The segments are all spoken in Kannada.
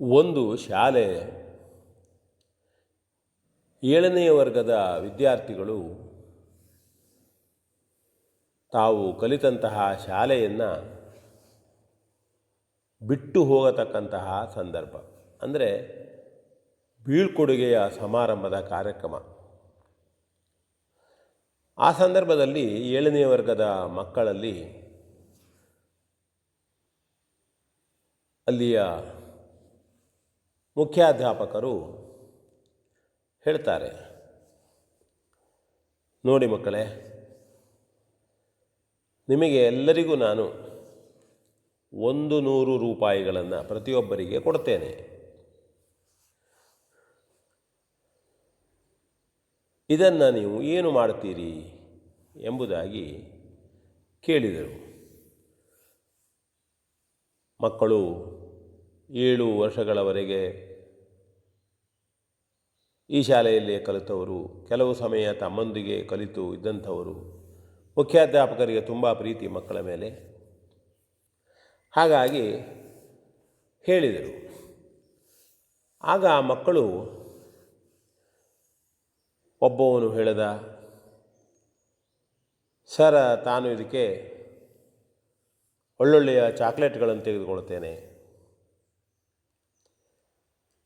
ಒಂದು ಶಾಲೆ. ಏಳನೆಯ ವರ್ಗದ ವಿದ್ಯಾರ್ಥಿಗಳು ತಾವು ಕಲಿತಂತಹ ಶಾಲೆಯನ್ನು ಬಿಟ್ಟು ಹೋಗತಕ್ಕಂತಹ ಸಂದರ್ಭ. ಅಂದರೆ ಬೀಳ್ಕೊಡುಗೆಯ ಸಮಾರಂಭದ ಕಾರ್ಯಕ್ರಮ. ಆ ಸಂದರ್ಭದಲ್ಲಿ ಏಳನೇ ವರ್ಗದ ಮಕ್ಕಳಲ್ಲಿ ಅಲ್ಲಿಯ ಮುಖ್ಯಾಧ್ಯಾಪಕರು ಹೇಳ್ತಾರೆ. ನೋಡಿ ಮಕ್ಕಳೇ, ನಿಮಗೆ ಎಲ್ಲರಿಗೂ ನಾನು ಒಂದು ನೂರು ರೂಪಾಯಿಗಳನ್ನು ಪ್ರತಿಯೊಬ್ಬರಿಗೆ ಕೊಡ್ತೇನೆ. ಇದನ್ನು ನೀವು ಏನು ಮಾಡ್ತೀರಿ ಎಂಬುದಾಗಿ ಕೇಳಿದರು. ಮಕ್ಕಳು ಏಳು ವರ್ಷಗಳವರೆಗೆ ಈ ಶಾಲೆಯಲ್ಲಿ ಕಲಿತವರು, ಕೆಲವು ಸಮಯ ತಮ್ಮೊಂದಿಗೆ ಕಲಿತು ಇದ್ದಂಥವರು, ಮುಖ್ಯಾಧ್ಯಾಪಕರಿಗೆ ತುಂಬ ಪ್ರೀತಿ ಮಕ್ಕಳ ಮೇಲೆ. ಹಾಗಾಗಿ ಹೇಳಿದರು. ಆಗ ಆ ಮಕ್ಕಳು ಒಬ್ಬವನು ಹೇಳಿದ, ಸರ, ತಾನು ಇದಕ್ಕೆ ಒಳ್ಳೊಳ್ಳೆಯ ಚಾಕ್ಲೇಟ್ಗಳನ್ನು ತೆಗೆದುಕೊಳ್ತೇನೆ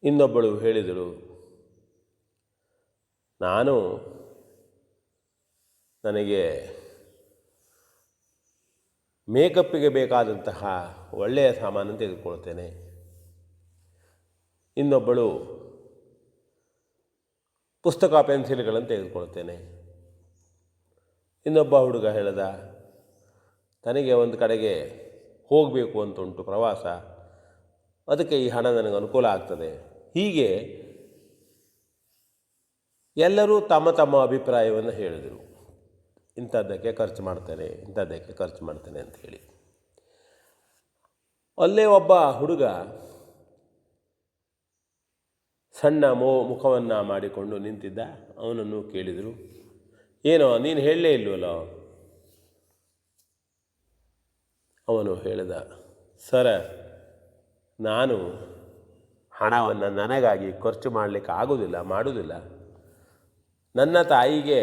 ಇನ್ನೊಬ್ಬಳು ಹೇಳಿದಳು ನಾನು ನನಗೆ ಮೇಕಪ್ಪಿಗೆ ಬೇಕಾದಂತಹ ಒಳ್ಳೆಯ ಸಾಮಾನನ್ನು ತೆಗೆದುಕೊಳ್ತೇನೆ. ಇನ್ನೊಬ್ಬಳು ಪುಸ್ತಕ ಪೆನ್ಸಿಲ್ಗಳನ್ನು ತೆಗೆದುಕೊಳ್ತೇನೆ. ಇನ್ನೊಬ್ಬ ಹುಡುಗ ಹೇಳಿದ, ತನಗೆ ಒಂದು ಕಡೆಗೆ ಹೋಗಬೇಕು ಅಂತ ಉಂಟು ಪ್ರವಾಸ. ಅದಕ್ಕೆ ಈ ಹಣ ನನಗೆ ಅನುಕೂಲ ಆಗ್ತದೆ. ಹೀಗೆ ಎಲ್ಲರೂ ತಮ್ಮ ತಮ್ಮ ಅಭಿಪ್ರಾಯವನ್ನು ಹೇಳಿದರು. ಇಂಥದ್ದಕ್ಕೆ ಖರ್ಚು ಮಾಡ್ತೇನೆ, ಇಂಥದ್ದಕ್ಕೆ ಖರ್ಚು ಮಾಡ್ತಾನೆ ಅಂತ ಹೇಳಿ. ಅಲ್ಲೇ ಒಬ್ಬ ಹುಡುಗ ಸಣ್ಣ ಮೋ, ಮುಖವನ್ನು ಮಾಡಿಕೊಂಡು ನಿಂತಿದ್ದ. ಅವನನ್ನು ಕೇಳಿದರು, ಏನೋ, ನೀನು ಹೇಳಲೇ ಇಲ್ವಲ್ಲ? ಅವನು ಹೇಳಿದ, ಸರ, ನಾನು ಹಣವನ್ನು ನನಗಾಗಿ ಖರ್ಚು ಮಾಡಲಿಕ್ಕೆ ಆಗೋದಿಲ್ಲ, ಮಾಡೋದಿಲ್ಲ. ನನ್ನ ತಾಯಿಗೆ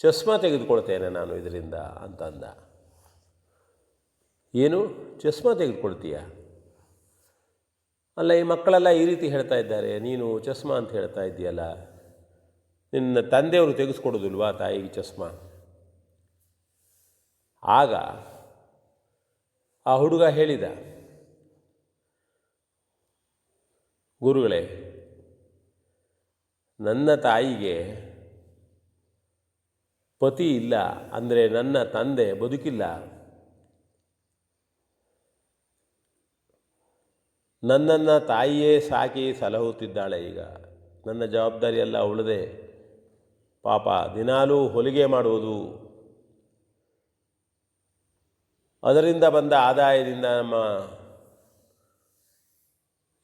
ಚಸ್ಮಾ ತೆಗೆದುಕೊಳ್ತೇನೆ ನಾನು ಇದರಿಂದ ಅಂತಂದ. ಏನು? ಚಸ್ಮಾ ತೆಗೆದುಕೊಳ್ತೀಯ? ಅಲ್ಲ, ಈ ಮಕ್ಕಳೆಲ್ಲ ಈ ರೀತಿ ಹೇಳ್ತಾ ಇದ್ದಾರೆ, ನೀನು ಚಸ್ಮಾ ಅಂತ ಹೇಳ್ತಾ ಇದ್ದೀಯಲ್ಲ, ನಿನ್ನ ತಂದೆಯವರು ತೆಗೆಸ್ಕೊಡೋದಿಲ್ವಾ ತಾಯಿಗೆ ಚಸ್ಮಾ? ಆಗ ಆ ಹುಡುಗ ಹೇಳಿದ, ಗುರುಗಳೇ ನನ್ನ ತಾಯಿಗೆ ಪತಿ ಇಲ್ಲ ಅಂದರೆ ನನ್ನ ತಂದೆ ಬದುಕಿಲ್ಲ. ನನ್ನನ್ನು ತಾಯಿಯೇ ಸಾಕಿ ಸಲಹುತ್ತಿದ್ದಾಳೆ ಈಗ. ನನ್ನ ಜವಾಬ್ದಾರಿ ಎಲ್ಲ ಅವಳದೆ. ಪಾಪ ದಿನಾಲೂ ಹೊಲಿಗೆ ಮಾಡುವುದು. ಅದರಿಂದ ಬಂದ ಆದಾಯದಿಂದ ನಮ್ಮ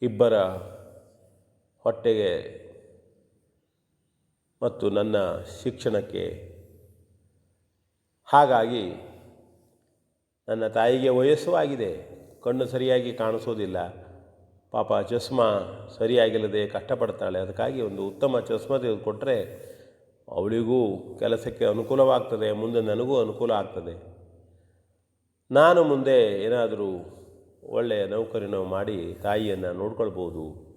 ಇಬ್ಬರ ಹೊಟ್ಟೆಗೆ ಮತ್ತು ನನ್ನ ಶಿಕ್ಷಣಕ್ಕೆ. ಹಾಗಾಗಿ ನನ್ನ ತಾಯಿಗೆ ವಯಸ್ಸು ಆಗಿದೆ ಕಣ್ಣು ಸರಿಯಾಗಿ ಕಾಣಿಸೋದಿಲ್ಲ. ಪಾಪ ಚಸ್ಮಾ ಸರಿಯಾಗಿಲ್ಲದೆ ಕಷ್ಟಪಡ್ತಾಳೆ. ಅದಕ್ಕಾಗಿ ಒಂದು ಉತ್ತಮ ಚಸ್ಮಾ ತೆಗೆದುಕೊಟ್ರೆ ಅವಳಿಗೂ ಕೆಲಸಕ್ಕೆ ಅನುಕೂಲವಾಗ್ತದೆ. ಮುಂದೆ ನನಗೂ ಅನುಕೂಲ ಆಗ್ತದೆ. ನಾನು ಮುಂದೆ ಏನಾದರೂ ಒಳ್ಳೆಯ ನೌಕರಿನೋ ಮಾಡಿ ತಾಯಿಯನ್ನು ನೋಡ್ಕೊಳ್ಬೋದು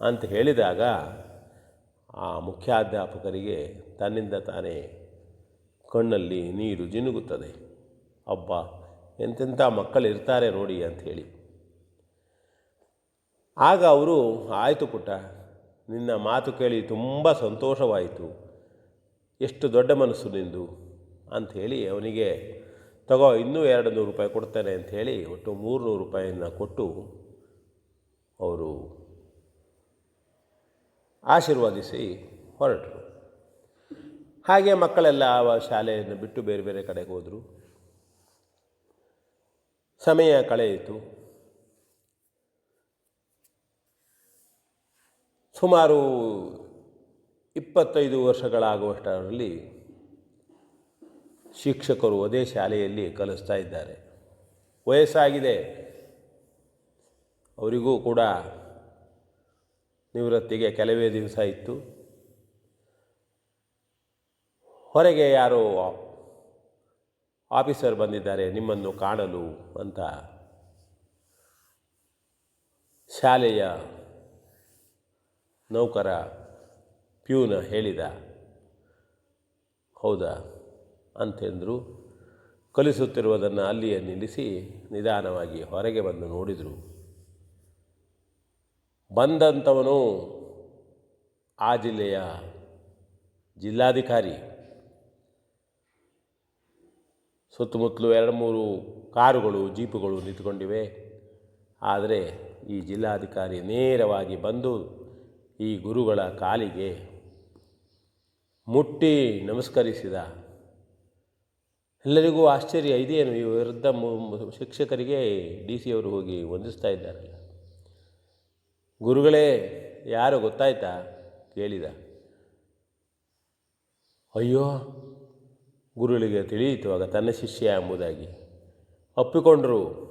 ಅಂತ ಹೇಳಿದಾಗ ಆ ಮುಖ್ಯಾಧ್ಯಾಪಕರಿಗೆ ತನ್ನಿಂದ ತಾನೇ ಕಣ್ಣಲ್ಲಿ ನೀರು ಜಿನುಗುತ್ತದೆ. ಅಬ್ಬ, ಎಂತೆಂಥ ಮಕ್ಕಳು ಇರ್ತಾರೆ ನೋಡಿ ಅಂಥೇಳಿ ಆಗ ಅವರು, ಆಯಿತು ಪುಟ್ಟ, ನಿನ್ನ ಮಾತು ಕೇಳಿ ತುಂಬ ಸಂತೋಷವಾಯಿತು. ಎಷ್ಟು ದೊಡ್ಡ ಮನಸ್ಸು ನಿಂದು ಅಂಥೇಳಿ ಅವನಿಗೆ, ತಗೋ, ಇನ್ನೂ ಎರಡು ನೂರು ರೂಪಾಯಿ ಕೊಡ್ತೇನೆ ಅಂಥೇಳಿ ಒಟ್ಟು ಮೂರುನೂರು ರೂಪಾಯಿಯನ್ನು ಕೊಟ್ಟು ಅವರು ಆಶೀರ್ವಾದಿಸಿ ಹೊರಟರು. ಹಾಗೆ ಮಕ್ಕಳೆಲ್ಲ ಆ ಶಾಲೆಯನ್ನು ಬಿಟ್ಟು ಬೇರೆ ಬೇರೆ ಕಡೆಗೆ ಹೋದರು. ಸಮಯ ಕಳೆಯಿತು. ಸುಮಾರು ಇಪ್ಪತ್ತೈದು ವರ್ಷಗಳಾಗುವಷ್ಟರಲ್ಲಿ ಶಿಕ್ಷಕರು ಅದೇ ಶಾಲೆಯಲ್ಲಿ ಕಲಿಸ್ತಾ ಇದ್ದಾರೆ. ವಯಸ್ಸಾಗಿದೆ. ಅವರಿಗೂ ಕೂಡ ನಿವೃತ್ತಿಗೆ ಕೆಲವೇ ದಿವಸ ಇತ್ತು. ಹೊರಗೆ ಯಾರೋ ಆಫೀಸರ್ ಬಂದಿದ್ದಾರೆ, ನಿಮ್ಮನ್ನು ಕಾಣಲು ಅಂತ ಶಾಲೆಯ ನೌಕರ ಪ್ಯೂನ ಹೇಳಿದ. ಹೌದಾ? ಅಂತಂದರು ಕಲಿಸುತ್ತಿರುವುದನ್ನು ಅಲ್ಲಿಯೇ ನಿಲ್ಲಿಸಿ ನಿಧಾನವಾಗಿ ಹೊರಗೆ ಬಂದು ನೋಡಿದರು. ಬಂದಂಥವನು ಆ ಜಿಲ್ಲೆಯ ಜಿಲ್ಲಾಧಿಕಾರಿ. ಸುತ್ತಮುತ್ತಲು ಎರಡು ಮೂರು ಕಾರುಗಳು, ಜೀಪುಗಳು ನಿಂತುಕೊಂಡಿವೆ. ಆದರೆ ಈ ಜಿಲ್ಲಾಧಿಕಾರಿ ನೇರವಾಗಿ ಬಂದು ಈ ಗುರುಗಳ ಕಾಲಿಗೆ ಮುಟ್ಟಿ ನಮಸ್ಕರಿಸಿದ. ಎಲ್ಲರಿಗೂ ಆಶ್ಚರ್ಯ ಇದೇನು? ಈ ವಿರುದ್ಧ ಶಿಕ್ಷಕರಿಗೆ ಡಿ ಸಿ ಅವರು ಹೋಗಿ ವಂದಿಸ್ತಾ ಇದ್ದಾರಲ್ಲ. ಗುರುಗಳೇ, ಯಾರು ಗೊತ್ತಾಯ್ತಾ? ಕೇಳಿದ. ಅಯ್ಯೋ, ಗುರುಗಳಿಗೆ ತಿಳಿಯಿತು ಆಗ ತನ್ನ ಶಿಷ್ಯ ಎಂಬುದಾಗಿ. ಒಪ್ಪಿಕೊಂಡರು.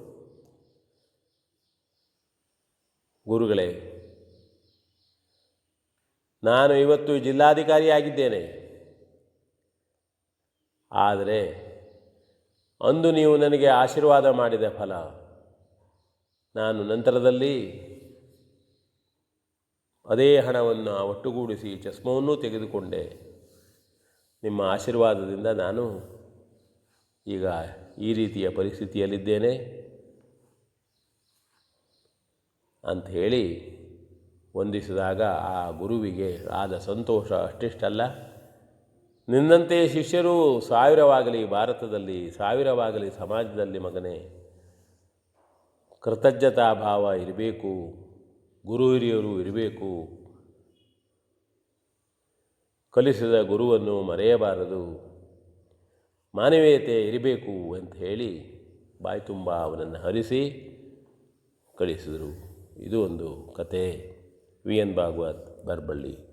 ಗುರುಗಳೇ, ನಾನು ಇವತ್ತು ಜಿಲ್ಲಾಧಿಕಾರಿಯಾಗಿದ್ದೇನೆ. ಆದರೆ, ಅಂದು ನೀವು ನನಗೆ ಆಶೀರ್ವಾದ ಮಾಡಿದ ಫಲ. ನಾನು ನಂತರದಲ್ಲಿ ಅದೇ ಹಣವನ್ನು ಒಟ್ಟುಗೂಡಿಸಿ ಚಸ್ಮವನ್ನು ತೆಗೆದುಕೊಂಡೆ. ನಿಮ್ಮ ಆಶೀರ್ವಾದದಿಂದ ನಾನು ಈಗ ಈ ರೀತಿಯ ಪರಿಸ್ಥಿತಿಯಲ್ಲಿದ್ದೇನೆ. ಅಂತ ಹೇಳಿ ವಂದಿಸಿದಾಗ ಆ ಗುರುವಿಗೆ ಆದ ಸಂತೋಷ ಅಷ್ಟಿಷ್ಟಲ್ಲ. ನಿನ್ನಂತೆ ಶಿಷ್ಯರು ಸಾವಿರವಾಗಲಿ, ಭಾರತದಲ್ಲಿ ಸಾವಿರವಾಗಲಿ, ಸಮಾಜದಲ್ಲಿ ಮಗನೇ, ಕೃತಜ್ಞತಾ ಭಾವ ಇರಬೇಕು. ಗುರು ಹಿರಿಯರು ಇರಬೇಕು. ಕಲಿಸಿದ ಗುರುವನ್ನು ಮರೆಯಬಾರದು. ಮಾನವೀಯತೆ ಇರಬೇಕು ಅಂತ ಹೇಳಿ ಬಾಯಿ ತುಂಬ ಅವನನ್ನು ಹರಿಸಿ ಕಳಿಸಿದರು. ಇದು ಒಂದು ಕತೆ. V N Bhagavat Baraballi.